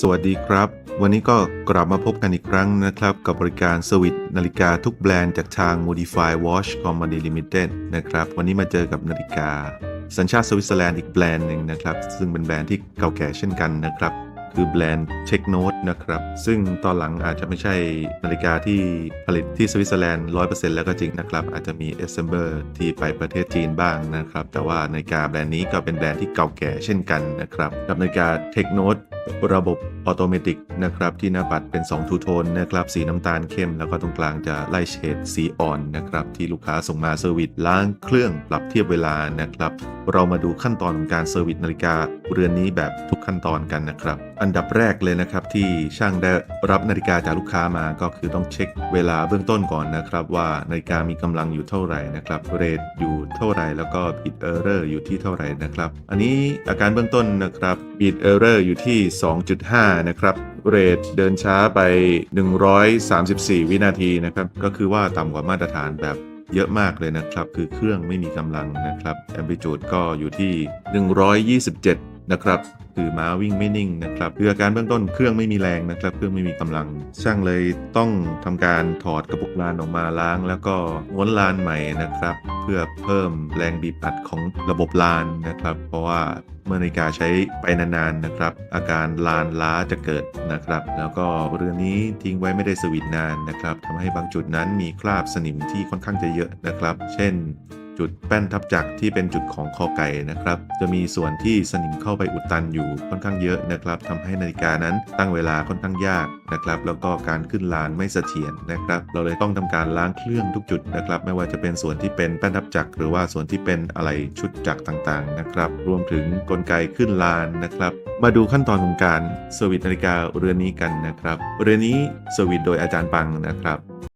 สวัสดีครับ วันนี้ก็กลับมาพบกันอีกครั้งนะครับ กับบริการสวิตนาฬิกาทุกแบรนด์จากทาง Modify Watch Company Limited นะครับ วันนี้มาเจอกับนาฬิกา สัญชาติสวิตเซอร์แลนด์อีกแบรนด์หนึ่งนะครับ ซึ่งเป็นแบรนด์ที่เก่าแก่เช่นกันนะครับ คือแบรนด์เช็คโน e นะครับ ซึ่งตอนหลังอาจจะไม่ใช่นาฬิกาที่ผลิตที่สวิตเซอร์แลนด์100%แล้วก็จริงนะครับ อาจจะมี assembler ที่ไปประเทศจีนบ้างนะครับ แต่ว่านาฬิกาแบรนด์นี้ก็เป็นแบรนด์ที่เก่าแก่เช่นกันนะครับ กับนาฬิกาเทคโน e ระบบ ออโตเมติกนะครับที่หน้าปัดเป็น 2 ทูโทนนะครับสีน้ำตาลเข้ม แล้วก็ตรงกลางจะไล่เฉดสีอ่อนนะครับที่ลูกค้าส่งมาเซอร์วิสล้างเครื่องปรับเทียบเวลานะครับ เรามาดูขั้นตอนของการเซอร์วิสนาฬิกาเรือนนี้แบบทุกขั้นตอนกันนะครับ อันดับแรกเลยนะครับที่ช่างได้รับนาฬิกาจากลูกค้ามาก็คือต้องเช็คเวลาเบื้องต้นก่อนนะครับว่านาฬิกามีกำลังอยู่เท่าไหร่นะครับเรทอยู่เท่าไหร่แล้วก็บิดเออร์เรอร์อยู่ที่เท่าไหร่นะครับ อันนี้อาการเบื้องต้นนะครับบิดเออร์เรอร์อยู่ที่ 2.5นะครับเรทเดินช้าไป 134 วินาทีนะครับ ก็คือว่าต่ำกว่ามาตรฐานแบบเยอะมากเลยนะครับ คือเครื่องไม่มีกำลังนะครับแอมพิจูดก็อยู่ที่ 127 นะครับคือม้าวิ่งไม่นิ่งนะครับคืออาการเบื้องต้นเครื่องไม่มีแรงนะครับ เครื่องไม่มีกำลัง ช่างเลยต้องทำการถอดกระปุกลานออกมาล้าง แล้วก็ม้วนลานใหม่นะครับ เพื่อเพิ่มแรงบีบอัดของระบบลานนะครับ เพราะว่าเมื่อนาฬิกาใช้ไปนานๆนะครับ อาการลานล้าจะเกิดนะครับ แล้วก็เรือนนี้ทิ้งไว้ไม่ได้สวิตนานนะครับทำให้บางจุดนั้นมีคราบสนิมที่ค่อนข้างจะเยอะนะครับ เช่น จุดแป้นทับจักรที่เป็นจุดของคอไก่นะครับ จะมีส่วนที่สนิมเข้าไปอุดตันอยู่ค่อนข้างเยอะนะครับทำให้นาฬิกานั้นตั้งเวลาค่อนข้างยากนะครับ แล้วก็การขึ้นลานไม่เสถียรนะครับ เราเลยต้องทำการล้างเครื่องทุกจุดนะครับ ไม่ว่าจะเป็นส่วนที่เป็นแป้นทับจักรหรือว่าส่วนที่เป็นอะไรชุดจักรต่างๆนะครับ รวมถึงกลไกขึ้นลานนะครับ มาดูขั้นตอนของการเซอร์วิสนาฬิกาเรือนนี้กันนะครับ เรือนนี้เซอร์วิสโดยอาจารย์ปังนะครับ